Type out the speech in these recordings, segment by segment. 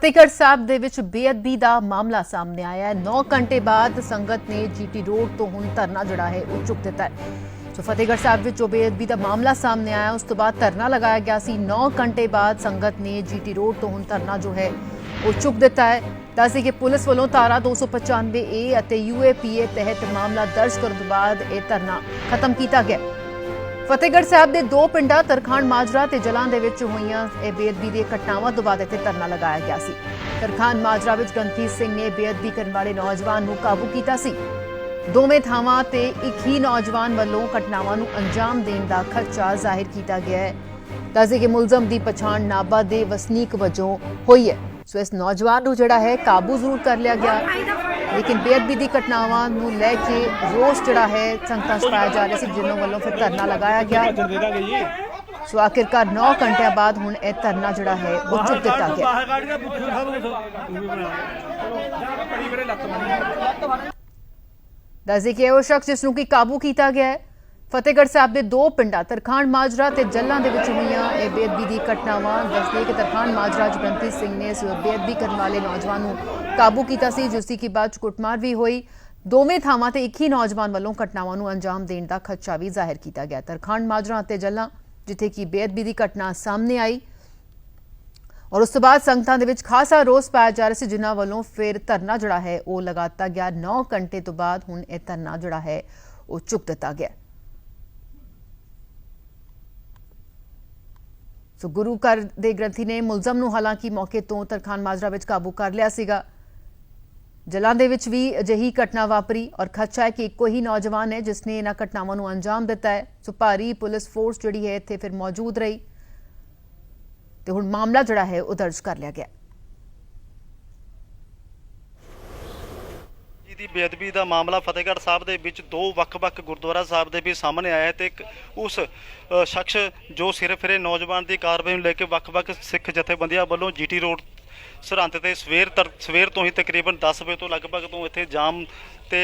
ਫਤਿਹਗੜ੍ਹ ਸਾਹਿਬ ਦੇ ਵਿੱਚ ਬੇਅਦਬੀ ਦਾ ਮਾਮਲਾ ਸਾਹਮਣੇ ਆਇਆ ਹੈ। 9 ਘੰਟੇ ਬਾਅਦ ਸੰਗਤ ਨੇ ਜੀਟੀ ਰੋਡ ਤੋਂ ਹੁਣ ਧਰਨਾ ਜਿਹੜਾ ਹੈ, ਉਹ ਚੁੱਕ ਦਿੱਤਾ ਹੈ। ਸੋ ਫਤਿਹਗੜ੍ਹ ਸਾਹਿਬ ਵਿੱਚ ਜੋ ਬੇਅਦਬੀ ਦਾ ਮਾਮਲਾ ਸਾਹਮਣੇ ਆਇਆ, ਉਸ ਤੋਂ ਬਾਅਦ ਧਰਨਾ ਲਗਾਇਆ ਗਿਆ ਸੀ। 9 ਘੰਟੇ ਬਾਅਦ ਸੰਗਤ ਨੇ ਜੀਟੀ ਰੋਡ ਤੋਂ ਹੁਣ ਧਰਨਾ ਜੋ ਹੈ, ਉਹ ਚੁੱਕ ਦਿੱਤਾ ਹੈ। ਦੱਸਦੇ ਕਿ ਪੁਲਿਸ ਵੱਲੋਂ ਧਾਰਾ 295 ਏ ਅਤੇ ਯੂਏਪੀਏ ਤਹਿਤ ਮਾਮਲਾ ਦਰਜ ਕਰਨ ਤੋਂ ਬਾਅਦ ਇਹ ਧਰਨਾ ਖਤਮ ਕੀਤਾ ਗਿਆ ਫਤਿਹਗੜ੍ਹ ਸਾਹਿਬ ਦੇ ਦੋ ਪਿੰਡਾਂ, ਤਰਖਾਣ ਮਾਜਰਾ ਤੇ ਜਲਾਂ ਦੇ ਵਿੱਚ ਹੋਈਆਂ ਇਹ ਬੇਅਦਬੀ ਦੀਆਂ ਘਟਨਾਵਾਂ ਤੋਂ ਬਾਅਦ ਇੱਥੇ ਧਰਨਾ ਲਗਾਇਆ ਗਿਆ ਸੀ। ਤਰਖਾਣ ਮਾਜਰਾ ਵਿੱਚ ਗੰਤੀਰ ਸਿੰਘ ਨੇ ਬੇਅਦਬੀ ਕਰਨ ਵਾਲੇ ਨੌਜਵਾਨ ਨੂੰ ਕਾਬੂ ਕੀਤਾ ਸੀ। ਦੋਵੇਂ ਥਾਵਾਂ ਤੇ ਇੱਕ ਹੀ ਨੌਜਵਾਨ ਵੱਲੋਂ ਘਟਨਾਵਾਂ ਨੂੰ ਅੰਜਾਮ ਦੇਣ ਦਾ ਖਰਚਾ ਜ਼ਾਹਿਰ ਕੀਤਾ ਗਿਆ ਹੈ। ਦੱਸਦੇ ਕਿ ਮੁਲਜ਼ਮ ਦੀ ਪਛਾਣ ਨਾਬਾ ਦੇ ਵਸਨੀਕ ਵਜੋਂ ਹੋਈ ਹੈ। ਸੋ ਇਸ ਨੌਜਵਾਨ ਨੂੰ ਜਿਹੜਾ ਹੈ ਕਾਬੂ ਜ਼ਰੂਰ ਕਰ ਲਿਆ ਗਿਆ। ਲੇਕਿਨ ਬੇਅਦਬੀ ਦੀ ਘਟਨਾਵਾਂ ਨੂੰ ਲੈ ਕੇ ਰੋਸ ਜਿਹੜਾ ਹੈ ਸੰਗਤਾਂ 'ਚ ਪਾਇਆ ਜਾ ਰਿਹਾ ਸੀ ਜਿਨ੍ਹਾਂ ਵੱਲੋਂ ਫਿਰ ਧਰਨਾ ਲਗਾਇਆ ਗਿਆ। ਸੋ ਆਖਿਰਕਾਰ 9 ਘੰਟਿਆਂ ਬਾਅਦ ਹੁਣ ਇਹ ਧਰਨਾ ਜਿਹੜਾ ਹੈ ਉਹ ਚੁੱਕ ਦਿੱਤਾ ਗਿਆ। ਦੱਸਦੇ ਕਿ ਇਹ ਉਹ ਸ਼ਖਸ ਜਿਸ ਨੂੰ ਕਿ ਕਾਬੂ ਕੀਤਾ ਗਿਆ ਹੈ। ਫਤਿਹਗੜ੍ਹ ਸਾਹਿਬ ਦੇ ਦੋ ਪਿੰਡਾਂ, ਤਰਖਾਣ ਮਾਜਰਾ ਤੇ ਜੱਲਾਂ ਦੇ ਵਿੱਚ ਹੋਈਆਂ ਇਹ ਬੇਅਦਬੀ ਦੀ ਘਟਨਾਵਾਂ, ਦੱਸਦੇ ਕਿ ਤਰਖਾਣ ਮਾਜਰਾ ਜਗੰਤੀ ਸਿੰਘ ਨੇ ਇਸ ਬੇਅਦਬੀ ਕਰਨ ਵਾਲੇ ਨੌਜਵਾਨ ਨੂੰ ਕਾਬੂ ਕੀਤਾ ਸੀ, ਜਿਸ ਦੀ ਕਿ ਬਾਅਦ 'ਚ ਕੁੱਟਮਾਰ ਵੀ ਹੋਈ। ਦੋਵੇਂ ਥਾਵਾਂ ਤੇ ਇੱਕ ਹੀ ਨੌਜਵਾਨ ਵੱਲੋਂ ਘਟਨਾਵਾਂ ਨੂੰ ਅੰਜਾਮ ਦੇਣ ਦਾ ਖਦਸ਼ਾ ਵੀ ਜ਼ਾਹਿਰ ਕੀਤਾ ਗਿਆ। ਤਰਖਾਣ ਮਾਜਰਾ ਅਤੇ ਜੱਲਾਂ, ਜਿੱਥੇ ਕਿ ਬੇਅਦਬੀ ਦੀ ਘਟਨਾ ਸਾਹਮਣੇ ਆਈ। ਔਰ ਉਸ ਤੋਂ ਬਾਅਦ ਸੰਗਤਾਂ ਦੇ ਵਿੱਚ ਖਾਸਾ ਰੋਸ ਪਾਇਆ ਜਾ ਰਿਹਾ ਸੀ, ਜਿਨ੍ਹਾਂ ਵੱਲੋਂ ਫਿਰ ਧਰਨਾ ਜਿਹੜਾ ਹੈ, ਉਹ ਲਗਾਤਾ ਗਿਆ। 9 ਘੰਟੇ ਤੋਂ ਬਾਅਦ ਹੁਣ ਇਹ ਧਰਨਾ ਜਿਹੜਾ ਹੈ, ਉਹ ਚੁੱਕ ਦਿੱਤਾ ਗਿਆ। ਸੋ ਗੁਰੂ ਘਰ ਦੇ ਗ੍ਰੰਥੀ ਨੇ ਮੁਲਜ਼ਮ ਨੂੰ ਹਾਲਾਂਕਿ ਮੌਕੇ ਤੋਂ ਤਰਖਾਨ ਮਾਜਰਾ ਵਿੱਚ ਕਾਬੂ ਕਰ ਲਿਆ ਸੀਗਾ। ਜਲਾਂ ਦੇ ਵਿੱਚ ਵੀ ਅਜਿਹੀ ਘਟਨਾ ਵਾਪਰੀ ਔਰ ਖਦਸ਼ਾ ਹੈ ਕਿ ਇੱਕੋ ਹੀ ਨੌਜਵਾਨ ਹੈ ਜਿਸ ਨੇ ਇਹਨਾਂ ਘਟਨਾਵਾਂ ਨੂੰ ਅੰਜਾਮ ਦਿੱਤਾ ਹੈ। ਸੋ ਭਾਰੀ ਪੁਲਿਸ ਫੋਰਸ ਜਿਹੜੀ ਹੈ ਇੱਥੇ ਫਿਰ ਮੌਜੂਦ ਰਹੀ। ਤੇ ਹੁਣ ਮਾਮਲਾ ਜਿਹੜਾ ਹੈ ਉਹ ਦਰਜ ਕਰ ਲਿਆ ਗਿਆ। ਦੀ ਬੇਅਦਬੀ ਦਾ ਮਾਮਲਾ ਫਤਿਹਗੜ੍ਹ ਸਾਹਿਬ ਦੇ ਵਿੱਚ ਦੋ ਵੱਖ-ਵੱਖ ਗੁਰਦੁਆਰਾ ਸਾਹਿਬ ਦੇ ਵੀ ਸਾਹਮਣੇ ਆਇਆ ਹੈ ਤੇ ਉਸ ਸ਼ਖਸ ਜੋ ਸਿਰ ਫਿਰੇ ਨੌਜਵਾਨ ਦੀ ਕਾਰਵਾਈ ਨੂੰ ਲੈ ਕੇ ਵੱਖ-ਵੱਖ ਸਿੱਖ ਜਥੇਬੰਦੀਆਂ ਵੱਲੋਂ ਜੀਟੀ ਰੋਡ ਸਰਹੰਦ ਤੇ ਸਵੇਰ ਤਰ- ਸਵੇਰ ਤੋਂ ਹੀ ਤਕਰੀਬਨ 10 ਵਜੇ ਤੋਂ ਲਗਭਗ ਤੋਂ ਇੱਥੇ ਜਾਮ ਤੇ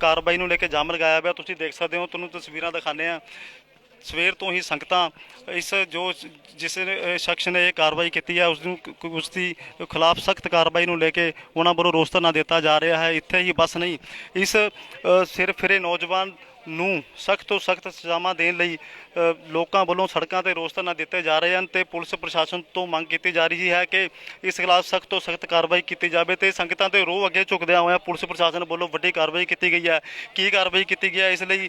ਕਾਰਵਾਈ ਨੂੰ ਲੈ ਕੇ ਜਾਮ ਲਗਾਇਆ ਹੋਇਆ। ਤੁਸੀਂ ਦੇਖ ਸਕਦੇ ਹੋ, ਤੁਹਾਨੂੰ ਤਸਵੀਰਾਂ ਦਿਖਾਉਂਦੇ ਆ ਸਵੇਰ ਤੋਂ ਹੀ ਸੰਗਤਾਂ ਇਸ ਜੋ ਜਿਸ ਸ਼ਖਸ ਨੇ ਇਹ ਕਾਰਵਾਈ ਕੀਤੀ ਹੈ, ਉਸ ਨੂੰ ਕ- ਉਸ ਦੀ ਖਿਲਾਫ ਸਖਤ ਕਾਰਵਾਈ ਨੂੰ ਲੈ ਕੇ ਉਹਨਾਂ ਵੱਲੋਂ ਰੋਸ ਧਰਨਾ ਦਿੱਤਾ ਜਾ ਰਿਹਾ ਹੈ। ਇੱਥੇ ਹੀ ਬਸ ਨਹੀਂ, ਇਸ ਸਿਰ ਫਿਰੇ ਨੌਜਵਾਨ ਨੂੰ ਸਖਤ ਤੋਂ ਸਖਤ ਸਜ਼ਾਵਾਂ ਦੇਣ ਲਈ ਲੋਕਾਂ ਵੱਲੋਂ ਸੜਕਾਂ ਤੇ ਰੋਸ ਧਰਨਾ ਦਿੱਤੇ ਜਾ ਰਹੇ ਹਨ ਤੇ ਪੁਲਿਸ ਪ੍ਰਸ਼ਾਸਨ ਤੋਂ ਮੰਗ ਕੀਤੀ ਜਾ ਰਹੀ ਹੈ ਕਿ ਇਸ ਖਿਲਾਫ ਸਖਤ ਤੋਂ ਸਖਤ ਕਾਰਵਾਈ ਕੀਤੀ ਜਾਵੇ ਤੇ ਸੰਗਤਾਂ ਤੇ ਰੋਹ ਅੱਗੇ ਝੁਕਦਿਆਂ ਹੋਇਆਂ ਪੁਲਿਸ ਪ੍ਰਸ਼ਾਸਨ ਵੱਲੋਂ ਵੱਡੀ ਕਾਰਵਾਈ ਕੀਤੀ ਗਈ ਹੈ। ਕੀ ਕਾਰਵਾਈ ਕੀਤੀ ਗਈ ਹੈ? ਇਸ ਲਈ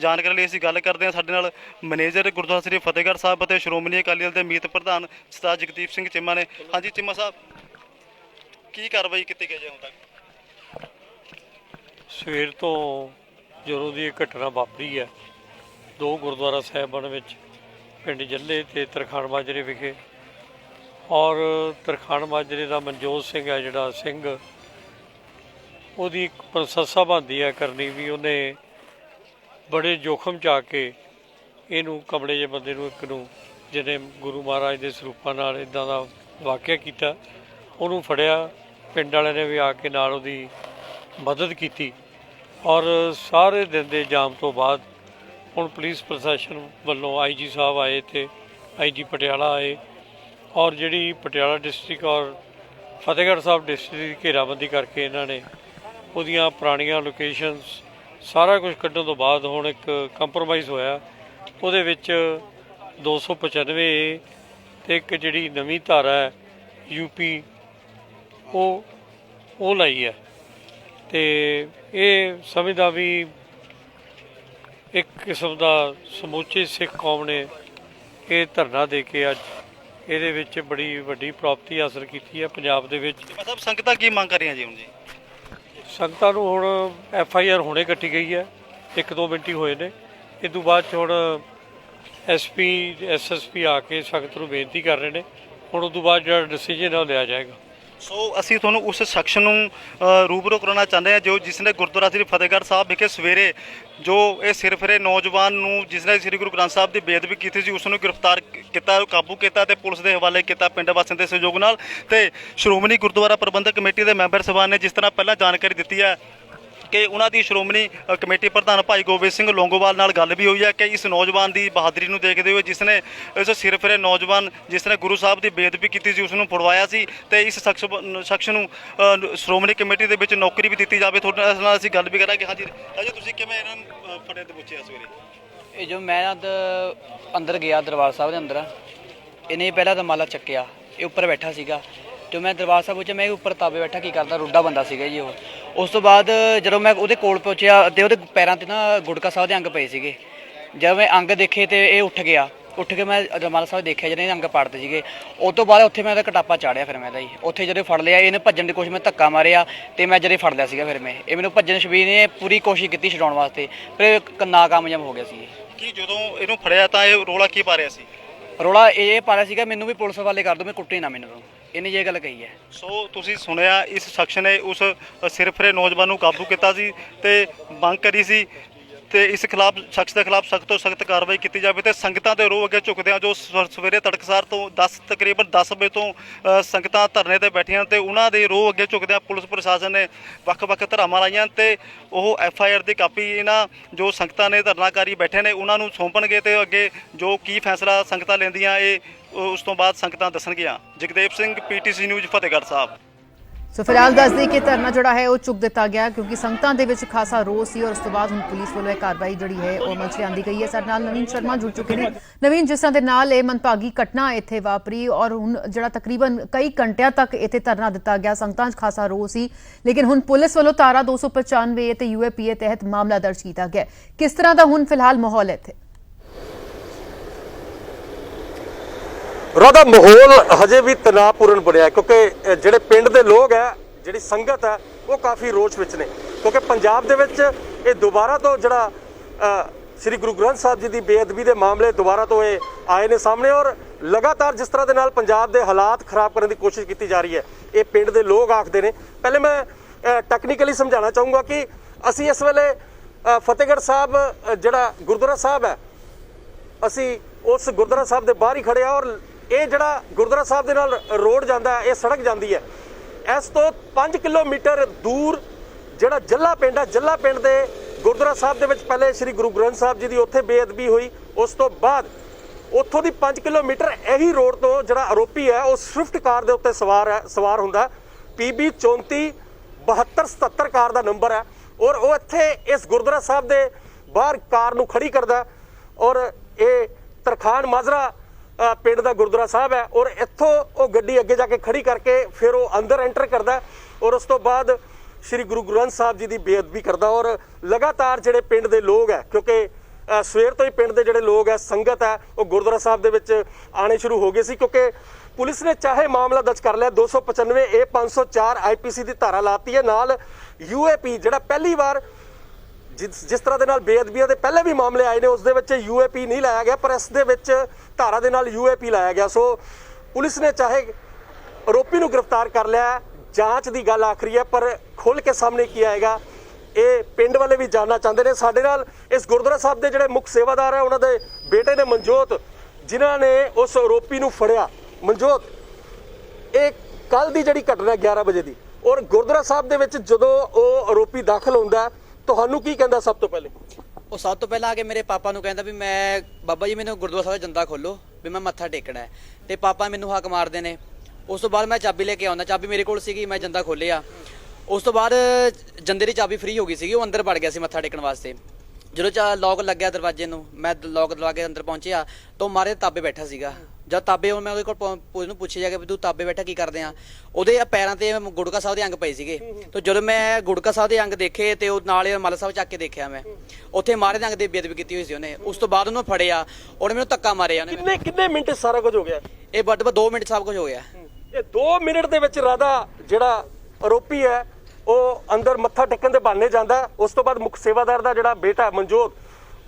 ਜਾਣਕਾਰੀ ਲਈ ਅਸੀਂ ਗੱਲ ਕਰਦੇ ਹਾਂ। ਸਾਡੇ ਨਾਲ ਮੈਨੇਜਰ ਗੁਰਦੁਆਰਾ ਸ੍ਰੀ ਫਤਿਹਗੜ੍ਹ ਸਾਹਿਬ ਅਤੇ ਸ਼੍ਰੋਮਣੀ ਅਕਾਲੀ ਦਲ ਦੇ ਮੀਤ ਪ੍ਰਧਾਨ ਸਰਦਾਰ ਜਗਦੀਪ ਸਿੰਘ ਚਿੰਮਾ ਨੇ। ਹਾਂਜੀ, ਚਿੰਮਾ ਸਾਹਿਬ, ਕੀ ਕਾਰਵਾਈ ਕੀਤੀ ਗਈ ਹੈ ਹੁਣ ਤੱਕ? ਸਵੇਰ ਤੋਂ ਜਦੋਂ ਦੀ ਇਹ ਘਟਨਾ ਵਾਪਰੀ ਹੈ, ਦੋ ਗੁਰਦੁਆਰਾ ਸਾਹਿਬਾਨ ਵਿੱਚ, ਪਿੰਡ ਜੱਲੇ ਤੇ ਤਰਖਾਣ ਮਾਜਰੇ ਵਿਖੇ। ਔਰ ਤਰਖਾਣ ਮਾਜਰੇ ਦਾ ਮਨਜੋਤ ਸਿੰਘ ਹੈ, ਜਿਹੜਾ ਸਿੰਘ, ਉਹਦੀ ਇੱਕ ਪ੍ਰਸ਼ੰਸਾ ਬਣਦੀ ਹੈ ਕਰਨੀ ਵੀ ਉਹਨੇ ਬੜੇ ਜੋਖਮ ਚ ਆ ਕੇ ਇਹਨੂੰ ਕਮਲੇ ਜਿਹੇ ਬੰਦੇ ਨੂੰ, ਇੱਕ ਨੂੰ, ਜਿਹਨੇ ਗੁਰੂ ਮਹਾਰਾਜ ਦੇ ਸਰੂਪਾਂ ਨਾਲ ਇਦਾਂ ਦਾ ਵਾਕਿਆ ਕੀਤਾ, ਉਹਨੂੰ ਫੜਿਆ। ਪਿੰਡ ਵਾਲਿਆਂ ਨੇ ਵੀ ਆ ਕੇ ਨਾਲ ਉਹਦੀ ਮਦਦ ਕੀਤੀ। ਔਰ ਸਾਰੇ ਦਿਨ ਦੇ ਜਾਮ ਤੋਂ ਬਾਅਦ ਹੁਣ ਪੁਲਿਸ ਪ੍ਰਸ਼ਾਸਨ ਵੱਲੋਂ ਆਈਜੀ ਸਾਹਿਬ ਆਏ ਤੇ ਆਈਜੀ ਪਟਿਆਲਾ ਆਏ। ਔਰ ਜਿਹੜੀ ਪਟਿਆਲਾ ਡਿਸਟ੍ਰਿਕਟ ਔਰ ਫਤਿਹਗੜ੍ਹ ਸਾਹਿਬ ਡਿਸਟ੍ਰਿਕਟ ਦੀ ਘੇਰਾਬੰਦੀ ਕਰਕੇ ਇਹਨਾਂ ਨੇ ਉਹਦੀਆਂ ਪੁਰਾਣੀਆਂ ਲੋਕੇਸ਼ਨਸ ਸਾਰਾ ਕੁਝ ਕੱਢਣ ਤੋਂ ਬਾਅਦ ਹੁਣ ਇੱਕ ਕੰਪਰੋਮਾਈਜ਼ ਹੋਇਆ। ਉਹਦੇ ਵਿੱਚ 295 ਏ ਤੇ ਇੱਕ ਜਿਹੜੀ ਨਵੀਂ ਧਾਰਾ ਹੈ ਯੂਪੀ ਉਹ ਉਹ ਲਈ ਹੈ। ਤੇ ਇਹ ਸਮਝਦਾ ਵੀ ਇੱਕ ਕਿਸਮ ਦਾ ਸਮੁੱਚੇ ਸਿੱਖ ਕੌਮ ਨੇ ਇਹ ਧਰਨਾ ਦੇ ਕੇ ਅੱਜ ਇਹਦੇ ਵਿੱਚ ਬੜੀ ਵੱਡੀ ਪ੍ਰਾਪਤੀ ਹਾਸਲ ਕੀਤੀ ਹੈ ਪੰਜਾਬ ਦੇ ਵਿੱਚ। ਸਾਹਿਬ ਸੰਗਤਾਂ ਕੀ ਮੰਗ ਕਰ ਰਹੀਆਂ ਜੀ ਹੁਣ ਜੀ? ਸੰਗਤਾਂ ਨੂੰ ਹੁਣ ਐਫ ਆਈ ਆਰ ਹੁਣੇ ਕੱਟੀ ਗਈ ਹੈ ਇੱਕ ਦੋ ਮਿੰਟ ਹੀ ਹੋਏ ਨੇ। ਇਹ ਤੋਂ ਬਾਅਦ ਹੁਣ ਐਸਪੀ ਐਸਐਸਪੀ ਆ ਕੇ ਸੰਗਤ ਨੂੰ ਬੇਨਤੀ ਕਰ ਰਹੇ ਨੇ। ਹੁਣ ਉਸ ਤੋਂ ਬਾਅਦ ਜਿਹੜਾ ਡਿਸੀਜਨ ਹੈ ਉਹ ਲਿਆ ਜਾਏਗਾ। ਸੋ ਅਸੀਂ ਤੁਹਾਨੂੰ ਉਸ ਸ਼ਖਸ ਨੂੰ ਰੂਬਰੂ ਕਰਾਉਣਾ ਚਾਹੁੰਦੇ ਹਾਂ, ਜੋ ਜਿਸ ਨੇ ਗੁਰਦੁਆਰਾ ਸ੍ਰੀ ਫਤਿਹਗੜ੍ਹ ਸਾਹਿਬ ਵਿਖੇ ਸਵੇਰੇ ਜੋ ਇਹ ਸਿਰਫਰੇ ਨੌਜਵਾਨ ਨੂੰ ਜਿਸ ਨੇ ਸ੍ਰੀ ਗੁਰੂ ਗ੍ਰੰਥ ਸਾਹਿਬ ਦੀ ਬੇਅਦਬੀ ਕੀਤੀ ਸੀ, ਉਸ ਨੂੰ ਗ੍ਰਿਫਤਾਰ ਕੀਤਾ, ਕਾਬੂ ਕੀਤਾ ਤੇ ਪੁਲਿਸ ਦੇ ਹਵਾਲੇ ਕੀਤਾ, ਪਿੰਡ ਵਾਸੀਆਂ ਦੇ ਸਹਿਯੋਗ ਨਾਲ ਤੇ ਸ਼੍ਰੋਮਣੀ ਗੁਰਦੁਆਰਾ ਪ੍ਰਬੰਧਕ ਕਮੇਟੀ ਦੇ ਮੈਂਬਰ ਸਭਾ ਨੇ ਜਿਸ ਤਰ੍ਹਾਂ ਪਹਿਲਾਂ ਜਾਣਕਾਰੀ ਦਿੱਤੀ ਹੈ ਕਿ ਉਹਨਾਂ ਦੀ ਸ਼੍ਰੋਮਣੀ ਕਮੇਟੀ ਪ੍ਰਧਾਨ ਭਾਈ ਗੋਬਿੰਦ ਸਿੰਘ ਲੌਂਗੋਵਾਲ ਨਾਲ ਗੱਲ ਵੀ ਹੋਈ ਹੈ ਕਿ ਇਸ ਨੌਜਵਾਨ ਦੀ ਬਹਾਦਰੀ ਨੂੰ ਦੇਖਦੇ ਹੋਏ ਜਿਸ ਨੇ ਇਸ ਸਿਰ ਫਿਰੇ ਨੌਜਵਾਨ ਜਿਸ ਨੇ ਗੁਰੂ ਸਾਹਿਬ ਦੀ ਬੇਅਦਬੀ ਕੀਤੀ ਸੀ ਉਸ ਨੂੰ ਫੜਵਾਇਆ ਸੀ ਤੇ ਇਸ ਸ਼ਖਸ ਸ਼ਖਸ ਨੂੰ ਸ਼੍ਰੋਮਣੀ ਕਮੇਟੀ ਦੇ ਵਿੱਚ ਨੌਕਰੀ ਵੀ ਦਿੱਤੀ ਜਾਵੇ। ਤੁਹਾਡੇ ਨਾਲ ਅਸੀਂ ਗੱਲ ਵੀ ਕਰਾਂਗੇ। ਹਾਂਜੀ ਅਜੇ ਤੁਸੀਂ ਕਿਵੇਂ ਇਹਨਾਂ ਨੂੰ ਅ, ਫੜਿਆ ਤੇ ਪੁੱਛਿਆ ਸਵੇਰੇ ਇਹ ਜੋ ਮੈਂ ਅੰਦਰ ਗਿਆ ਦਰਬਾਰ ਸਾਹਿਬ ਦੇ ਅੰਦਰ ਇਹਨੇ ਪਹਿਲਾਂ ਤਾਂ ਮਾਲਾ ਚੱਕਿਆ ਇਹ ਉੱਪਰ ਬੈਠਾ ਸੀਗਾ। ਜੋ ਮੈਂ ਦਰਬਾਰ ਸਾਹਿਬ ਵਿੱਚ ਮੈਂ ਉੱਪਰ ਤਾਬੇ ਬੈਠਾ ਕੀ ਕਰਦਾ? ਰੁੱਡਾ ਬੰਦਾ ਸੀਗਾ ਜੀ ਉਹ। ਉਸ ਤੋਂ ਬਾਅਦ ਜਦੋਂ ਮੈਂ ਉਹਦੇ ਕੋਲ ਪਹੁੰਚਿਆ ਤੇ ਉਹਦੇ ਪੈਰਾਂ ਤੇ ਨਾ ਗੁੜਕਾ ਸਾਹਿਬ ਦੇ ਅੰਗ ਪਏ ਸੀਗੇ। ਜਦ ਮੈਂ ਅੰਗ ਦੇਖੇ ਤੇ ਇਹ ਉੱਠ ਗਿਆ। ਉੱਠ ਕੇ ਮੈਂ ਦਰਬਾਰ ਸਾਹਿਬ ਦੇਖਿਆ ਜਿਹੜੇ ਇਹਦੇ ਅੰਗ ਪਾੜਦੇ ਸੀਗੇ। ਉਸ ਤੋਂ ਬਾਅਦ ਉੱਥੇ ਮੈਂ ਉਹਦਾ ਕਟਾਪਾ ਚਾੜਿਆ ਫਿਰ ਮੈਂ ਇਹਦਾ ਜੀ। ਉੱਥੇ ਜਦੋਂ ਫੜ ਲਿਆ ਇਹਨੇ ਭੱਜਣ ਦੀ ਕੋਸ਼ਿਸ਼ ਮੈਂ ਧੱਕਾ ਮਾਰਿਆ ਤੇ ਮੈਂ ਜਦੋਂ ਫੜ ਲਿਆ ਸੀਗਾ ਫਿਰ ਮੈਂ। ਇਹ ਮੈਨੂੰ ਭੱਜਣ ਸ਼ਬੀਰ ਨੇ ਪੂਰੀ ਕੋਸ਼ਿਸ਼ ਕੀਤੀ ਛਡਾਉਣ ਵਾਸਤੇ। ਪਰ ਨਾਕਾਮਯਾਬ ਹੋ ਗਿਆ ਸੀ ਕਿ ਜਦੋਂ ਇਹਨੂੰ ਫੜਿਆ ਤਾਂ ਇਹ ਰੋਲਾ ਕੀ ਪਾ ਰਿਹਾ ਸੀ? ਰੋਲਾ ਇਹ ਪਾ ਰਿਹਾ ਸੀਗਾ ਮੈਨੂੰ ਵੀ ਪੁਲਿਸ ਵਾਲੇ ਕਰ ਦੋ ਮੈਂ ਕੁੱਟੇ ਨਾ ਮੈਨੂੰ। ਇਹਨੇ ਇਹ ਗੱਲ ਕਹੀ ਹੈ। ਸੋ ਤੁਸੀਂ ਸੁਣਿਆ ਇਸ ਸ਼ਖਸ ਨੇ ਉਸ ਸਿਰਫਰੇ ਨੌਜਵਾਨ ਨੂੰ ਕਾਬੂ ਕੀਤਾ ਸੀ ਤੇ ਮੰਗ ਕਰੀ ਸੀ ਤੇ ਇਸ ਖਿਲਾਫ, ਸ਼ਖਸ ਦੇ ਖਿਲਾਫ ਸਖਤ ਤੋਂ ਸਖਤ ਕਾਰਵਾਈ ਕੀਤੀ ਜਾਵੇ ਤੇ ਸੰਗਤਾਂ ਦੇ ਰੋਹ ਅੱਗੇ ਝੁਕਦੇ ਆ ਜੋ ਸ- ਸਵੇਰੇ ਤੜਕਸਾਰ ਤੋਂ 10 ਤਕਰੀਬਨ 10 ਵਜੇ ਤੋਂ ਸੰਗਤਾਂ ਧਰਨੇ ਤੇ ਬੈਠੀਆਂ ਤੇ ਉਹਨਾਂ ਦੇ ਰੋਹ ਅੱਗੇ ਝੁਕਦੇ ਆ ਪੁਲਿਸ ਪ੍ਰਸ਼ਾਸਨ ਨੇ ਵੱਖ-ਵੱਖ ਧਰਾਵਾਂ ਲਾਈਆਂ ਤੇ ਉਹ ਐਫ ਆਈ ਆਰ ਦੀ ਕਾਪੀ ਇਹਨਾਂ ਜੋ ਸੰਗਤਾਂ ਨੇ ਧਰਨਾਕਾਰੀ ਬੈਠੇ ਨੇ ਉਹਨਾਂ ਨੂੰ ਸੌਂਪਣਗੇ ਤੇ ਅੱਗੇ ਜੋ ਕੀ ਫੈਸਲਾ ਸੰਗਤਾਂ ਲੈਂਦੀਆਂ ਇਹ, ਉਸ ਤੋਂ ਬਾਅਦ ਸੰਗਤਾਂ ਦੱਸਣਗੀਆਂ। Jagdev Singh PTC news, Fatehgarh Sahib. So ਫਿਲਹਾਲ ਦੱਸਦੇ ਕਿ ਧਰਨਾ ਜਿਹੜਾ ਹੈ ਉਹ ਚੁੱਕ ਦਿੱਤਾ ਗਿਆ ਕਿਉਂਕਿ ਸੰਗਤਾਂ ਦੇ ਵਿੱਚ ਖਾਸਾ ਰੋਸ ਸੀ ਔਰ ਉਸ ਤੋਂ ਬਾਅਦ ਹੁਣ ਪੁਲਿਸ ਵੱਲੋਂ ਇਹ ਕਾਰਵਾਈ ਜਿਹੜੀ ਹੈ ਉਹ ਅਮਲ 'ਚ ਲਿਆਂਦੀ ਗਈ ਹੈ। ਸਾਡੇ ਨਾਲ ਨਵੀਨ ਸ਼ਰਮਾ ਜੁੜ ਚੁੱਕੇ ਨੇ। ਨਵੀਨ, ਜਿਸ ਦੇ ਨਾਲ ਇਹ ਮੰਦਭਾਗੀ ਘਟਨਾ ਇੱਥੇ ਵਾਪਰੀ ਔਰ ਹੁਣ ਜਿਹੜਾ ਤਕਰੀਬਨ ਕਈ ਘੰਟਿਆਂ ਤੱਕ ਇੱਥੇ ਧਰਨਾ ਦਿੱਤਾ ਗਿਆ, ਸੰਗਤਾਂ 'ਚ ਖਾਸਾ ਰੋਸ ਸੀ। ਲੇਕਿਨ ਹੁਣ ਪੁਲਿਸ ਵੱਲੋਂ ਧਾਰਾ 295 ਤੇ ਯੂਏਪੀਏ ਤਹਿਤ ਮਾਮਲਾ ਦਰਜ ਕੀਤਾ ਗਿਆ ਕਿਸ ਤਰ੍ਹਾਂ ਦਾ ਹੁਣ ਫਿਲਹਾਲ ਮਾਹੌਲ ਹੈ ਇੱਥੇ? ਉਹਦਾ ਮਾਹੌਲ ਹਜੇ ਵੀ ਤਣਾਅਪੂਰਨ ਬਣਿਆ ਕਿਉਂਕਿ ਜਿਹੜੇ ਪਿੰਡ ਦੇ ਲੋਕ ਹੈ, ਜਿਹੜੀ ਸੰਗਤ ਹੈ, ਉਹ ਕਾਫੀ ਰੋਚ ਵਿੱਚ ਨੇ। ਕਿਉਂਕਿ ਪੰਜਾਬ ਦੇ ਵਿੱਚ ਇਹ ਦੁਬਾਰਾ ਤੋਂ ਜਿਹੜਾ ਸ੍ਰੀ ਗੁਰੂ ਗ੍ਰੰਥ ਸਾਹਿਬ ਜੀ ਦੀ ਬੇਅਦਬੀ ਦੇ ਮਾਮਲੇ ਦੁਬਾਰਾ ਤੋਂ ਇਹ ਆਏ ਨੇ ਸਾਹਮਣੇ ਔਰ ਲਗਾਤਾਰ ਜਿਸ ਤਰ੍ਹਾਂ ਦੇ ਨਾਲ ਪੰਜਾਬ ਦੇ ਹਾਲਾਤ ਖਰਾਬ ਕਰਨ ਦੀ ਕੋਸ਼ਿਸ਼ ਕੀਤੀ ਜਾ ਰਹੀ ਹੈ, ਇਹ ਪਿੰਡ ਦੇ ਲੋਕ ਆਖਦੇ ਨੇ। ਪਹਿਲੇ ਮੈਂ ਟੈਕਨੀਕਲੀ ਸਮਝਾਉਣਾ ਚਾਹੂੰਗਾ ਕਿ ਅਸੀਂ ਇਸ ਵੇਲੇ ਫਤਿਹਗੜ੍ਹ ਸਾਹਿਬ ਜਿਹੜਾ ਗੁਰਦੁਆਰਾ ਸਾਹਿਬ ਹੈ, ਅਸੀਂ ਉਸ ਗੁਰਦੁਆਰਾ ਸਾਹਿਬ ਦੇ ਬਾਹਰ ਹੀ ਖੜੇ ਆ ਔਰ ਇਹ ਜਿਹੜਾ ਗੁਰਦੁਆਰਾ ਸਾਹਿਬ ਦੇ ਨਾਲ ਰੋਡ ਜਾਂਦਾ ਹੈ, ਇਹ ਸੜਕ ਜਾਂਦੀ ਹੈ। ਇਸ ਤੋਂ 5 ਕਿਲੋਮੀਟਰ ਦੂਰ ਜਿਹੜਾ ਜੱਲਾ ਪਿੰਡ ਹੈ, ਜੱਲਾ ਪਿੰਡ ਦੇ ਗੁਰਦੁਆਰਾ ਸਾਹਿਬ ਦੇ ਵਿੱਚ ਪਹਿਲੇ ਸ੍ਰੀ ਗੁਰੂ ਗ੍ਰੰਥ ਸਾਹਿਬ ਜੀ ਦੀ ਉੱਥੇ ਬੇਅਦਬੀ ਹੋਈ। ਉਸ ਤੋਂ ਬਾਅਦ ਉੱਥੋਂ ਦੀ 5 ਕਿਲੋਮੀਟਰ ਇਹੀ ਰੋਡ ਤੋਂ ਜਿਹੜਾ ਆਰੋਪੀ ਹੈ, ਉਹ ਸਵਿਫਟ ਕਾਰ ਦੇ ਉੱਤੇ ਸਵਾਰ ਹੈ, ਸਵਾਰ ਹੁੰਦਾ ਪੀਬੀ 34 7277 ਕਾਰ ਦਾ ਨੰਬਰ ਹੈ ਔਰ ਉਹ ਇੱਥੇ ਇਸ ਗੁਰਦੁਆਰਾ ਸਾਹਿਬ ਦੇ ਬਾਹਰ ਕਾਰ ਨੂੰ ਖੜੀ ਕਰਦਾ ਔਰ ਇਹ ਤਰਖਾਨ ਮਾਜਰਾ ਪਿੰਡ ਦਾ ਗੁਰਦੁਆਰਾ ਸਾਹਿਬ ਹੈ ਔਰ ਇੱਥੋਂ ਉਹ ਗੱਡੀ ਅੱਗੇ ਜਾ ਕੇ ਖੜੀ ਕਰਕੇ ਫਿਰ ਉਹ ਅੰਦਰ ਐਂਟਰ ਕਰਦਾ ਔਰ ਉਸ ਤੋਂ ਬਾਅਦ ਸ੍ਰੀ ਗੁਰੂ ਗ੍ਰੰਥ ਸਾਹਿਬ ਜੀ ਦੀ ਬੇਅਦਬੀ ਕਰਦਾ ਔਰ ਲਗਾਤਾਰ ਜਿਹੜੇ ਪਿੰਡ ਦੇ ਲੋਕ ਹੈ, ਕਿਉਂਕਿ ਸਵੇਰ ਤੋਂ ਹੀ ਪਿੰਡ ਦੇ ਜਿਹੜੇ ਲੋਕ ਹੈ, ਸੰਗਤ ਹੈ, ਉਹ ਗੁਰਦੁਆਰਾ ਸਾਹਿਬ ਦੇ ਵਿੱਚ ਆਣੇ ਸ਼ੁਰੂ ਹੋ ਗਏ ਸੀ ਕਿਉਂਕਿ ਪੁਲਿਸ ਨੇ ਚਾਹੇ ਮਾਮਲਾ ਦਰਜ ਕਰ ਲਿਆ 295 ਏ 504 ਆਈਪੀਸੀ ਦੀ ਧਾਰਾ ਲਾਤੀ ਹੈ। ਨਾਲ ਯੂਏਪੀ ਜਿਹੜਾ ਪਹਿਲੀ ਵਾਰ ਜਿਸ ਜਿਸ ਤਰ੍ਹਾਂ ਦੇ ਨਾਲ ਬੇਅਦਬੀਆਂ ਦੇ ਪਹਿਲੇ ਵੀ ਮਾਮਲੇ ਆਏ ਨੇ, ਉਸ ਦੇ ਵਿੱਚ ਯੂਏਪੀ ਨਹੀਂ ਲਾਇਆ ਗਿਆ, ਪਰ ਇਸ ਦੇ ਵਿੱਚ ਧਾਰਾ ਦੇ ਨਾਲ ਯੂਏਪੀ ਲਾਇਆ ਗਿਆ। ਸੋ ਪੁਲਿਸ ਨੇ ਚਾਹੇ ਆਰੋਪੀ ਨੂੰ ਗ੍ਰਿਫਤਾਰ ਕਰ ਲਿਆ ਜਾਂਚ ਦੀ ਗੱਲ ਆਖਰੀ ਹੈ, ਪਰ ਖੁੱਲ ਕੇ ਸਾਹਮਣੇ ਕੀ ਆਏਗਾ, ਇਹ ਪਿੰਡ ਵਾਲੇ ਵੀ ਜਾਨਣਾ ਚਾਹੁੰਦੇ ਨੇ। ਸਾਡੇ ਨਾਲ ਇਸ ਗੁਰਦੁਆਰਾ ਸਾਹਿਬ ਦੇ ਜਿਹੜੇ ਮੁੱਖ ਸੇਵਾਦਾਰ ਹੈ, ਉਹਨਾਂ ਦੇ ਬੇਟੇ ਨੇ ਮਨਜੋਤ, ਜਿਨ੍ਹਾਂ ਨੇ ਉਸ ਆਰੋਪੀ ਨੂੰ ਫੜਿਆ। ਮਨਜੋਤ, ਇਹ ਕੱਲ ਦੀ ਜਿਹੜੀ ਘਟਨਾ 11 ਵਜੇ ਦੀ। ਔਰ ਗੁਰਦੁਆਰਾ ਸਾਹਿਬ ਦੇ ਵਿੱਚ ਜਦੋਂ ਉਹ ਆਰੋਪੀ ਦਾਖਲ ਹੁੰਦਾ ਤੁਹਾਨੂੰ ਕੀ ਕਹਿੰਦਾ ਸਭ ਤੋਂ ਪਹਿਲੇ? ਉਹ ਸਭ ਤੋਂ ਪਹਿਲਾਂ ਆ ਕੇ ਮੇਰੇ ਪਾਪਾ ਨੂੰ ਕਹਿੰਦਾ ਵੀ ਮੈਂ, ਬਾਬਾ ਜੀ ਮੈਨੂੰ ਗੁਰਦੁਆਰਾ ਸਾਹਿਬ ਜੰਦਾ ਖੋਲੋ, ਵੀ ਮੈਂ ਮੱਥਾ ਟੇਕਣਾ ਹੈ। ਤੇ ਪਾਪਾ ਮੈਨੂੰ ਹੱਕ ਮਾਰਦੇ ਨੇ। ਉਸ ਤੋਂ ਬਾਅਦ ਮੈਂ ਚਾਬੀ ਲੈ ਕੇ ਆਉਂਦਾ, ਚਾਬੀ ਮੇਰੇ ਕੋਲ ਸੀਗੀ, ਮੈਂ ਜੰਦਾ ਖੋਲਿਆ। ਉਸ ਤੋਂ ਬਾਅਦ ਜੰਦੇ ਦੀ ਚਾਬੀ ਫ੍ਰੀ ਹੋ ਗਈ ਸੀਗੀ, ਉਹ ਅੰਦਰ ਵੜ ਗਿਆ ਸੀ ਮੱਥਾ ਟੇਕਣ ਵਾਸਤੇ। ਜਦੋਂ ਚਾ ਲੌਕ ਲੱਗਿਆ ਦਰਵਾਜ਼ੇ ਨੂੰ, ਮੈਂ ਲੌਕ ਲਵਾ ਕੇ ਅੰਦਰ ਪਹੁੰਚਿਆ, ਤਾਂ ਉਹ ਮਾਰੇ ਤਾਬੇ ਬੈਠਾ ਸੀਗਾ। ਜਦ ਤਾਬੇ ਉਹ ਮੈਂ ਉਹਦੇ ਕੋਲ ਪਹੁੰ- ਉਹਨੂੰ ਪੁੱਛਿਆ ਜਾ ਕੇ ਵੀ ਤੂੰ ਤਾਬੇ ਬੈਠਾ ਕੀ ਕਰਦੇ ਆ? ਉਹਦੇ ਪੈਰਾਂ ਤੇ ਗੁੜਕਾ ਸਾਹਿਬ ਦੇ ਅੰਗ ਪਏ ਸੀਗੇ। ਤੇ ਜਦੋਂ ਮੈਂ ਗੁੜਕਾ ਸਾਹਿਬ ਦੇ ਅੰਗ ਦੇਖੇ ਤੇ ਉਹ ਨਾਲ ਮੱਲ ਸਾਹਿਬ ਚੱਕ ਕੇ ਦੇਖਿਆ ਮੈਂ। ਉੱਥੇ ਮਾਰੇ ਦੇ ਅੰਗ ਦੀ ਬੇਦਬੀ ਕੀਤੀ ਹੋਈ ਸੀ ਉਹਨੇ। ਉਸ ਤੋਂ ਬਾਅਦ ਉਹਨੂੰ ਫੜਿਆ ਉਹਨੇ ਮੈਨੂੰ ਧੱਕਾ ਮਾਰਿਆ ਉਹਨੇ ਕਿੰਨੇ ਕਿੰਨੇ ਮਿੰਟ 'ਚ ਸਾਰਾ ਕੁਝ ਹੋ ਗਿਆ? ਇਹ ਵੱਡ ਵੱਡ 2 ਮਿੰਟ ਸਭ ਕੁਝ ਹੋ ਗਿਆ। ਇਹ 2 ਮਿੰਟ ਦੇ ਵਿੱਚ ਰਾਧਾ ਜਿਹੜਾ ਆਰੋਪੀ ਹੈ ਉਹ ਅੰਦਰ ਮੱਥਾ ਟੇਕਣ ਦੇ ਬਹਾਨੇ ਜਾਂਦਾ। ਹੈ। ਉਸ ਤੋਂ ਬਾਅਦ ਮੁੱਖ ਸੇਵਾਦਾਰ ਦਾ ਜਿਹੜਾ ਬੇਟਾ ਹੈ, ਮਨਜੋਤ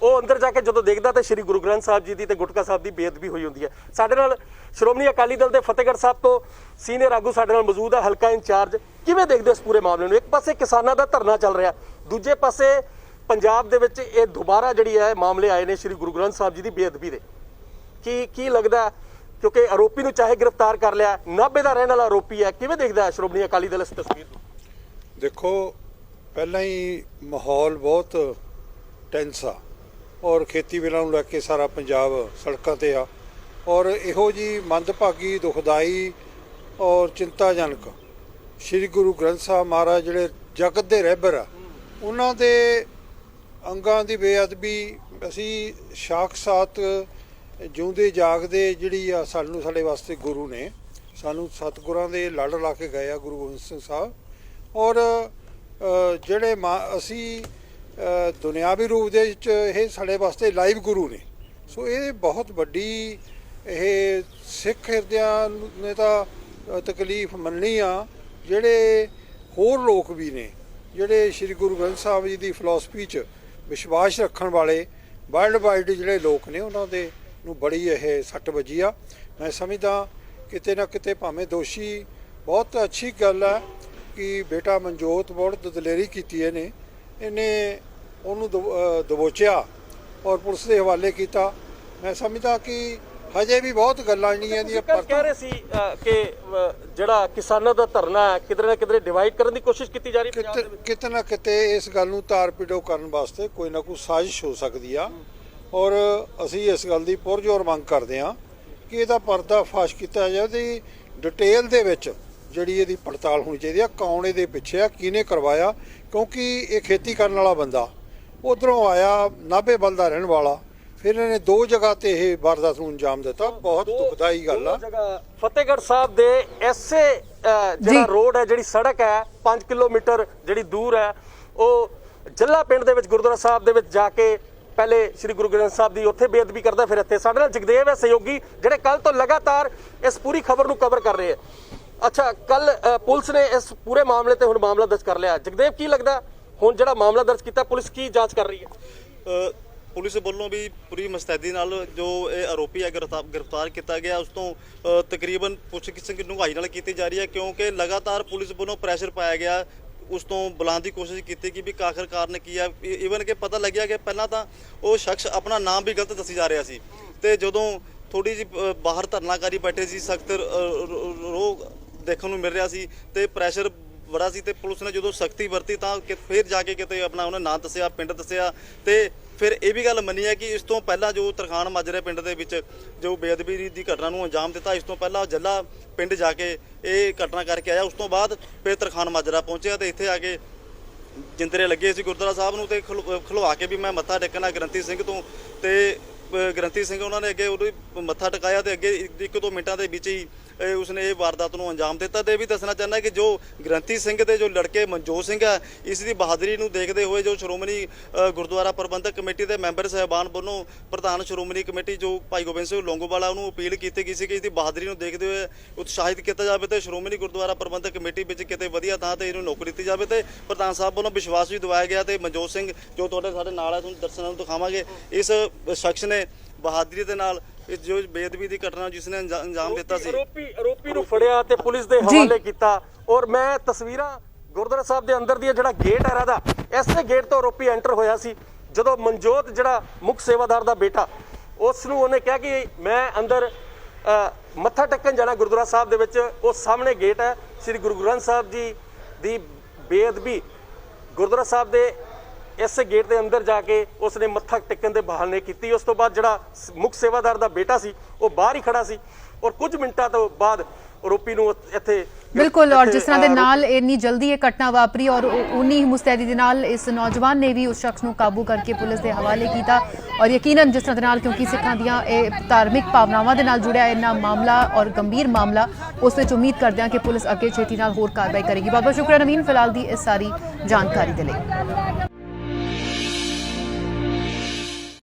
ਉਹ ਅੰਦਰ ਜਾ ਕੇ ਜਦੋਂ ਦੇਖਦਾ ਤਾਂ ਸ੍ਰੀ ਗੁਰੂ ਗ੍ਰੰਥ ਸਾਹਿਬ ਜੀ ਦੀ ਤੇ ਗੁਟਕਾ ਸਾਹਿਬ ਦੀ ਬੇਅਦਬੀ ਹੋਈ ਹੁੰਦੀ ਹੈ। ਸਾਡੇ ਨਾਲ ਸ਼੍ਰੋਮਣੀ ਅਕਾਲੀ ਦਲ ਦੇ ਫਤਿਹਗੜ੍ਹ ਸਾਹਿਬ ਤੋਂ ਸੀਨੀਅਰ ਆਗੂ ਸਾਡੇ ਨਾਲ ਮੌਜੂਦ ਹੈ ਹਲਕਾ ਇੰਚਾਰਜ। ਕਿਵੇਂ ਦੇਖਦੇ ਹੋ ਇਸ ਪੂਰੇ ਮਾਮਲੇ ਨੂੰ? ਇੱਕ ਪਾਸੇ ਕਿਸਾਨਾਂ ਦਾ ਧਰਨਾ ਚੱਲ ਰਿਹਾ, ਦੂਜੇ ਪਾਸੇ ਪੰਜਾਬ ਦੇ ਵਿੱਚ ਇਹ ਦੁਬਾਰਾ ਜਿਹੜੀ ਹੈ ਮਾਮਲੇ ਆਏ ਨੇ ਸ੍ਰੀ ਗੁਰੂ ਗ੍ਰੰਥ ਸਾਹਿਬ ਜੀ ਦੀ ਬੇਅਦਬੀ ਦੇ। ਕੀ ਕੀ ਲੱਗਦਾ ਕਿਉਂਕਿ ਆਰੋਪੀ ਨੂੰ ਚਾਹੇ ਗ੍ਰਿਫਤਾਰ ਕਰ ਲਿਆ, ਨਾਭੇ ਦਾ ਰਹਿਣ ਵਾਲਾ ਆਰੋਪੀ ਹੈ। ਕਿਵੇਂ ਦੇਖਦਾ ਸ਼੍ਰੋਮਣੀ ਅਕਾਲੀ ਦਲ ਇਸ ਤਸਵੀਰ ਨੂੰ? ਦੇਖੋ, ਪਹਿਲਾਂ ਹੀ ਮਾਹੌਲ ਬਹੁਤ ਟੈਂਸ ਆ। ਔਰ ਖੇਤੀ ਵੇਲਾ ਨੂੰ ਲੈ ਕੇ ਸਾਰਾ ਪੰਜਾਬ ਸੜਕਾਂ ਤੇ ਆ। ਔਰ ਇਹੋ ਜੀ ਮੰਦਭਾਗੀ, ਦੁਖਦਾਈ ਔਰ ਚਿੰਤਾਜਨਕ ਸ੍ਰੀ ਗੁਰੂ ਗ੍ਰੰਥ ਸਾਹਿਬ ਮਹਾਰਾਜ ਜਿਹੜੇ ਜਗਤ ਦੇ ਰਹਿਬਰ ਆ, ਉਹਨਾਂ ਦੇ ਅੰਗਾਂ ਦੀ ਬੇਅਦਬੀ ਅਸੀਂ ਸਾਖਸਾਤ ਜਿਉਂਦੇ ਜਾਗਦੇ ਜਿਹੜੀ ਆ ਸਾਨੂੰ, ਸਾਡੇ ਵਾਸਤੇ ਗੁਰੂ ਨੇ, ਸਾਨੂੰ ਸਤਿਗੁਰਾਂ ਦੇ ਲੜ ਲਾ ਕੇ ਗਏ ਆ ਗੁਰੂ ਗੋਬਿੰਦ ਸਿੰਘ ਸਾਹਿਬ। ਔਰ ਜਿਹੜੇ ਮਾ- ਅਸੀਂ ਦੁਨਿਆਵੀ ਰੂਪ ਦੇ ਵਿੱਚ ਇਹ ਸਾਡੇ ਵਾਸਤੇ ਲਾਈਵ ਗੁਰੂ ਨੇ। ਸੋ ਇਹ ਬਹੁਤ ਵੱਡੀ ਇਹ ਸਿੱਖ ਹਿਰਦਿਆਂ ਨੇ ਤਾਂ ਤਕਲੀਫ ਮੰਨਣੀ ਆ, ਜਿਹੜੇ ਹੋਰ ਲੋਕ ਵੀ ਨੇ, ਜਿਹੜੇ ਸ੍ਰੀ ਗੁਰੂ ਗ੍ਰੰਥ ਸਾਹਿਬ ਜੀ ਦੀ ਫਿਲਾਸਫੀ 'ਚ ਵਿਸ਼ਵਾਸ ਰੱਖਣ ਵਾਲੇ ਵਰਲਡ ਵਾਈਡ ਜਿਹੜੇ ਲੋਕ ਨੇ, ਉਹਨਾਂ ਦੇ ਨੂੰ ਬੜੀ ਇਹ ਸੱਟ ਵੱਜੀ ਆ। ਮੈਂ ਸਮਝਦਾ ਕਿਤੇ ਨਾ ਕਿਤੇ ਭਾਵੇਂ ਦੋਸ਼ੀ, ਬਹੁਤ ਅੱਛੀ ਗੱਲ ਹੈ ਕਿ ਬੇਟਾ ਮਨਜੋਤ ਬਹੁਤ ਦਲੇਰੀ ਕੀਤੀ ਇਹਨੇ। ਇਹਨੇ ਉਹਨੂੰ ਦਬੋਚਿਆ ਔਰ ਪੁਲਿਸ ਦੇ ਹਵਾਲੇ ਕੀਤਾ। ਮੈਂ ਸਮਝਦਾ ਕਿ ਹਜੇ ਵੀ ਬਹੁਤ ਗੱਲਾਂ ਜਿਹੜੀਆਂ ਦੀਆਂ ਕਰ ਕਹਿ ਰਹੇ ਸੀ ਕਿ ਜਿਹੜਾ ਕਿਸਾਨਾਂ ਦਾ ਧਰਨਾ ਹੈ ਕਿਧਰੇ ਨਾ ਕਿਧਰੇ ਡਿਵਾਈਡ ਕਰਨ ਦੀ ਕੋਸ਼ਿਸ਼ ਕੀਤੀ ਜਾ ਰਹੀ ਹੈ ਪੰਜਾਬ ਦੇ ਕਿਤੇ ਵਿੱਚ। ਕਿਤੇ ਨਾ ਕਿਤੇ ਇਸ ਗੱਲ ਨੂੰ ਤਾਰ ਪਿਟੋ ਕਰਨ ਵਾਸਤੇ ਕੋਈ ਨਾ ਕੋਈ ਸਾਜ਼ਿਸ਼ ਹੋ ਸਕਦੀ ਆ। ਔਰ ਅਸੀਂ ਇਸ ਗੱਲ ਦੀ ਪੁਰਜੋਰ ਮੰਗ ਕਰਦੇ ਆ ਕਿ ਇਹਦਾ ਪਰਦਾ ਫਾਸ਼ ਕੀਤਾ ਜਾਵੇ ਤੇ ਡਿਟੇਲ ਦੇ ਵਿੱਚ ਜਿਹੜੀ ਇਹਦੀ ਪੜਤਾਲ ਹੋਣੀ ਚਾਹੀਦੀ ਆ ਕੌਣ ਇਹਦੇ ਪਿੱਛੇ ਆ ਕਿਹਨੇ ਕਰਵਾਇਆ ਕਿਉਂਕਿ ਇਹ ਖੇਤੀ ਕਰਨ ਵਾਲਾ ਬੰਦਾ ਉਧਰੋਂ ਆਇਆ ਨਾਭੇ ਬਲ ਦਾ ਰਹਿਣ ਵਾਲਾ ਫਿਰ ਇਹਨੇ ਦੋ ਜਗ੍ਹਾ ਤੇ ਇਹ ਵਾਰਦਾਤ ਨੂੰ ਅੰਜਾਮ ਦਿੱਤਾ ਬਹੁਤ ਦੁਖਦਾਈ ਗੱਲ ਆ ਫਤਿਹਗੜ੍ਹ ਸਾਹਿਬ ਦੇ ਐਸੇ ਜਿਹੜਾ। ਰੋਡ ਹੈ ਜਿਹੜੀ ਸੜਕ ਹੈ 5 ਕਿਲੋਮੀਟਰ ਜਿਹੜੀ ਦੂਰ ਹੈ ਉਹ ਜੱਲਾ ਪਿੰਡ ਦੇ ਵਿੱਚ ਗੁਰਦੁਆਰਾ ਸਾਹਿਬ ਦੇ ਵਿੱਚ ਜਾ ਕੇ ਪਹਿਲੇ ਸ੍ਰੀ ਗੁਰੂ ਗ੍ਰੰਥ ਸਾਹਿਬ ਦੀ ਉੱਥੇ ਬੇਅਦਬੀ ਕਰਦਾ ਫਿਰ ਇੱਥੇ ਸਾਡੇ ਨਾਲ ਜਗਦੇਵ ਹੈ ਸਹਿਯੋਗੀ ਜਿਹੜੇ ਕੱਲ ਤੋਂ ਲਗਾਤਾਰ ਇਸ ਪੂਰੀ ਖਬਰ ਨੂੰ ਕਵਰ ਕਰ ਰਹੇ ਹੈ ਅੱਛਾ ਕੱਲ ਪੁਲਿਸ ਨੇ ਇਸ ਪੂਰੇ ਮਾਮਲੇ ਤੇ ਹੁਣ ਮਾਮਲਾ ਦਰਜ ਕਰ ਲਿਆ। ਜਗਦੇਵ, ਕੀ ਲੱਗਦਾ ਹੁਣ ਜਿਹੜਾ ਮਾਮਲਾ ਦਰਜ ਕੀਤਾ, ਪੁਲਿਸ ਕੀ ਜਾਂਚ ਕਰ ਰਹੀ ਹੈ? ਪੁਲਿਸ ਵੱਲੋਂ ਵੀ ਪੂਰੀ ਮੁਸਤੈਦੀ ਨਾਲ ਜੋ ਇਹ ਆਰੋਪੀ ਹੈ ਗ੍ਰਿਫਤਾਰ ਗ੍ਰਿਫਤਾਰ ਕੀਤਾ ਗਿਆ, ਉਸ ਤੋਂ ਤਕਰੀਬਨ ਪੁੱਛਗਿੱਛ ਡੂੰਘਾਈ ਨਾਲ ਕੀਤੀ ਜਾ ਰਹੀ ਹੈ, ਕਿਉਂਕਿ ਲਗਾਤਾਰ ਪੁਲਿਸ ਵੱਲੋਂ ਪ੍ਰੈਸ਼ਰ ਪਾਇਆ ਗਿਆ, ਉਸ ਤੋਂ ਬੁਲਾਉਣ ਦੀ ਕੋਸ਼ਿਸ਼ ਕੀਤੀ ਕਿ ਵੀ ਆਖਰ ਕਾਰਨ ਕੀ ਆ ਈਵਨ ਕਿ ਪਤਾ ਲੱਗਿਆ ਕਿ ਪਹਿਲਾਂ ਤਾਂ ਉਹ ਸ਼ਖਸ ਆਪਣਾ ਨਾਮ ਵੀ ਗਲਤ ਦੱਸੀ ਜਾ ਰਿਹਾ ਸੀ। ਤੇ ਜਦੋਂ ਥੋੜੀ ਜਿਹੀ ਬਾਹਰ ਧਰਨਾਕਾਰੀ ਬੈਠੇ ਸੀ, ਸਖਤ ਰੋ ਦੇਖਣ ਨੂੰ ਮਿਲ ਰਿਹਾ ਸੀ ਤੇ ਪ੍ਰੈਸ਼ਰ ਬੜਾ ਸੀ ਤੇ ਪੁਲਿਸ ਨੇ ਜਦੋਂ ਸਖਤੀ ਵਰਤੀ ਤਾਂ ਕਿ ਫਿਰ ਜਾ ਕੇ ਕਿਤੇ ਆਪਣਾ ਉਹਨੇ ਨਾਂ ਦੱਸਿਆ, ਪਿੰਡ ਦੱਸਿਆ ਤੇ ਫਿਰ ਇਹ ਵੀ ਗੱਲ ਮੰਨੀ ਹੈ ਕਿ ਇਸ ਤੋਂ ਪਹਿਲਾਂ ਜੋ ਤਰਖਾਣ ਮਾਜਰੇ ਪਿੰਡ ਦੇ ਵਿੱਚ ਜੋ ਬੇਅਦਬੀ ਦੀ ਘਟਨਾ ਨੂੰ ਅੰਜਾਮ ਦਿੱਤਾ, ਇਸ ਤੋਂ ਪਹਿਲਾਂ ਜੱਲਾ ਪਿੰਡ ਜਾ ਕੇ ਇਹ ਘਟਨਾ ਕਰਕੇ ਆਇਆ। ਉਸ ਤੋਂ ਬਾਅਦ ਫਿਰ ਤਰਖਾਣ ਮਾਜਰਾ ਪਹੁੰਚਿਆ ਤੇ ਇੱਥੇ ਆ ਕੇ ਜਿੰਦਰੇ ਲੱਗੇ ਸੀ ਗੁਰਦੁਆਰਾ ਸਾਹਿਬ ਨੂੰ ਤੇ ਖਲੋ- ਖਲਵਾ ਕੇ ਵੀ ਮੈਂ ਮੱਥਾ ਟੇਕਣਾ ਗ੍ਰੰਥੀ ਸਿੰਘ ਤੋਂ ਤੇ ਗ੍ਰੰਥੀ ਸਿੰਘ ਉਹਨਾਂ ਨੇ ਅੱਗੇ ਉਹਦੀ ਮੱਥਾ ਟਿਕਾਇਆ ਤੇ ਅੱਗੇ ਇੱਕ ਇੱਕ ਦੋ ਮਿੰਟਾਂ ਦੇ ਵਿੱਚ ਹੀ ਉਸਨੇ ਇਹ ਵਾਰਦਾਤ ਨੂੰ ਅੰਜਾਮ ਦਿੱਤਾ ਤੇ ਇਹ ਵੀ ਦੱਸਣਾ ਚਾਹੁੰਦਾ ਕਿ ਜੋ ਗ੍ਰੰਥੀ ਸਿੰਘ ਦੇ ਜੋ ਲੜਕੇ ਮਨਜੋਤ ਸਿੰਘ ਹੈ, ਇਸ ਦੀ ਬਹਾਦਰੀ ਨੂੰ ਦੇਖਦੇ ਹੋਏ ਜੋ ਸ਼੍ਰੋਮਣੀ ਗੁਰਦੁਆਰਾ ਪ੍ਰਬੰਧਕ ਕਮੇਟੀ ਦੇ ਮੈਂਬਰ ਸਹਿਬਾਨ ਵੱਲੋਂ ਪ੍ਰਧਾਨ ਸ਼੍ਰੋਮਣੀ ਕਮੇਟੀ ਜੋ ਭਾਈ ਗੋਬਿੰਦ ਸਿੰਘ ਲੌਂਗੋਵਾਲਾ ਉਹਨੂੰ ਅਪੀਲ ਕੀਤੀ ਗਈ ਸੀ ਕਿ ਇਸ ਦੀ ਬਹਾਦਰੀ ਨੂੰ ਦੇਖਦੇ ਹੋਏ ਉਤਸ਼ਾਹਿਤ ਕੀਤਾ ਜਾਵੇ ਤੇ ਸ਼੍ਰੋਮਣੀ ਗੁਰਦੁਆਰਾ ਪ੍ਰਬੰਧਕ ਕਮੇਟੀ ਵਿੱਚ ਕਿਤੇ ਵਧੀਆ ਥਾਂ ਤੇ ਇਹਨੂੰ ਨੌਕਰੀ ਦਿੱਤੀ ਜਾਵੇ ਤੇ ਪ੍ਰਧਾਨ ਸਾਹਿਬ ਵੱਲੋਂ ਵਿਸ਼ਵਾਸ ਵੀ ਦਿਵਾਇਆ ਗਿਆ ਤੇ ਮਨਜੋਤ ਸਿੰਘ ਜੋ ਤੁਹਾਡੇ ਸਾਡੇ ਨਾਲ ਹੈ, ਤੁਹਾਨੂੰ ਦਰਸ਼ਨਾਂ ਨੂੰ ਦਿਖਾਵਾਂਗੇ। ਇਸ ਸ਼ਖਸ ਨੇ ਬਹਾਦਰੀ ਦੇ ਨਾਲ ਇਸ ਜੋ ਬੇਅਦਬੀ ਦੀ ਘਟਨਾ ਜਿਸ ਨੇ ਅੰਜਾ- ਅੰਜਾਮ ਦਿੱਤਾ ਸੀ। ਆਰੋਪੀ ਆਰੋਪੀ ਨੂੰ ਫੜਿਆ ਤੇ ਪੁਲਿਸ ਦੇ। ਹਵਾਲੇ ਕੀਤਾ ਔਰ ਮੈਂ ਤਸਵੀਰਾਂ ਗੁਰਦੁਆਰਾ ਸਾਹਿਬ ਦੇ ਅੰਦਰ ਦੀਆਂ ਜਿਹੜਾ ਗੇਟ ਹੈ ਇਹਦਾ ਐਸੇ ਗੇਟ ਤੋਂ ਆਰੋਪੀ ਐਂਟਰ ਹੋਇਆ ਸੀ। ਜਦੋਂ ਮਨਜੋਤ ਜਿਹੜਾ ਮੁੱਖ ਸੇਵਾਦਾਰ ਦਾ ਬੇਟਾ ਉਸ ਨੂੰ ਉਹਨੇ ਕਿਹਾ ਕਿ ਮੈਂ ਅੰਦਰ ਮੱਥਾ ਟੇਕਣ ਜਾਣਾ ਗੁਰਦੁਆਰਾ ਸਾਹਿਬ ਦੇ ਵਿੱਚ ਉਹ ਸਾਹਮਣੇ ਗੇਟ ਹੈ। ਸ੍ਰੀ ਗੁਰੂ ਗ੍ਰੰਥ ਸਾਹਿਬ ਜੀ ਦੀ ਬੇਅਦਬੀ ਗੁਰਦੁਆਰਾ ਸਾਹਿਬ ਦੇ ਇਸ ਗੇਟ ਦੇ ਅੰਦਰ ਜਾ ਕੇ ਉਸਨੇ ਮੱਥਾ ਟੇਕਣ ਦੇ ਬਹਾਨੇ ਕੀਤੀ। ਉਸ ਤੋਂ ਬਾਅਦ ਜਿਹੜਾ ਮੁੱਖ ਸੇਵਾਦਾਰ ਦਾ ਬੇਟਾ ਸੀ ਉਹ ਬਾਹਰ ਹੀ ਖੜਾ ਸੀ ਔਰ ਕੁਝ ਮਿੰਟਾਂ ਤੋਂ ਬਾਅਦ ਆਰੋਪੀ ਨੂੰ ਇੱਥੇ ਬਿਲਕੁਲ ਔਰ ਜਿਸ ਤਰ੍ਹਾਂ ਦੇ ਨਾਲ ਇੰਨੀ ਜਲਦੀ ਇਹ ਘਟਨਾ ਵਾਪਰੀ ਔਰ ਉਨੀ ਹੀ ਮੁਸਤੈਦੀ ਦੇ ਨਾਲ ਇਸ ਨੌਜਵਾਨ ਨੇ ਵੀ ਉਸ ਸ਼ਖਸ ਨੂੰ ਕਾਬੂ ਕਰਕੇ ਪੁਲਿਸ ਦੇ ਹਵਾਲੇ ਕੀਤਾ ਔਰ ਯਕੀਨਨ ਜਿਸ ਤਰ੍ਹਾਂ ਦੇ ਨਾਲ ਕਿਉਂਕਿ ਸਿੱਖਾਂ ਦੀਆਂ ਇਹ ਧਾਰਮਿਕ ਭਾਵਨਾਵਾਂ ਦੇ ਨਾਲ ਜੁੜਿਆ ਇਹਨਾਂ ਮਾਮਲਾ ਔਰ ਗੰਭੀਰ ਮਾਮਲਾ ਉਸ ਵਿੱਚ ਉਮੀਦ ਕਰਦੇ ਹਾਂ ਕਿ ਪੁਲਿਸ ਅੱਗੇ ਛੇਤੀ ਨਾਲ ਹੋਰ ਕਾਰਵਾਈ ਕਰੇਗੀ। ਬਹੁਤ ਬਹੁਤ ਸ਼ੁਕਰੀਆ ਨਵੀਨ ਫਿਲਹਾਲ ਦੀ ਇਸ ਸਾਰੀ ਜਾਣਕਾਰੀ ਦੇ ਲਈ।